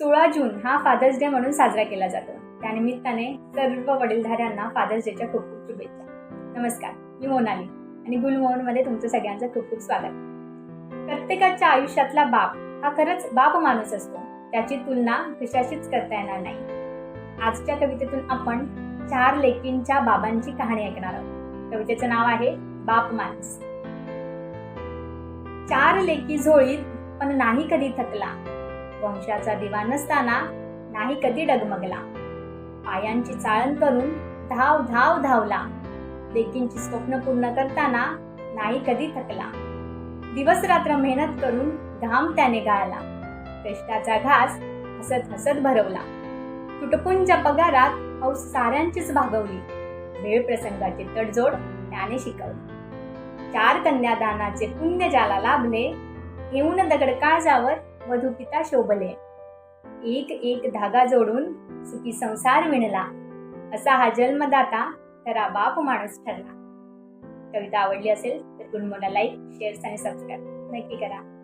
सोळा जून हा fathers day म्हणून साजरा केला जातो. त्यानिमित्ताने सर्व वडीलधाऱ्यांना फादर्स डेच्या खूप खूप शुभेच्छा. नमस्कार मी मोनाली आणि गुलमोहनमध्ये तुमचं सगळ्यांचं खूप खूप स्वागत. प्रत्येकाच्या आयुष्यातला बाप हा खरंच बाप माणूस असतो. त्याची तुलना कशाशीच करता येणार नाही. आजच्या कवितेतून आपण चार लेकींच्या बाबांची कहाणी ऐकणार आहोत. कवितेचं नाव आहे बाप माणूस. चार लेकी झोळीत पण नाही कधी थकला. वंशाचा दिवा नसताना नाही कधी डगमगला. पायांची चाळण करून धाव धाव धावला. लेकींची स्वप्न पूर्ण करताना नाही कधी थकला. दिवस रात्र मेहनत करून घाम त्याने गाळला. कष्टाचा घास हसत हसत भरवला. तुटपुंच्या पगारात हौस साऱ्यांचीच भागवली. वेळ प्रसंगाची तडजोड त्याने शिकवली. चार कन्यादानाचे पुण्य ज्याला लाभले येऊन दगड काळजावर मधुपिता शोभले. एक एक धागा जोडून सुखी संसार विणला. असा हा जन्मदाता खरा बाप माणूस ठरला. कविता आवडली असेल तर गुणमोला लाईक शेअर्स आणि सबस्क्राईब नक्की करा.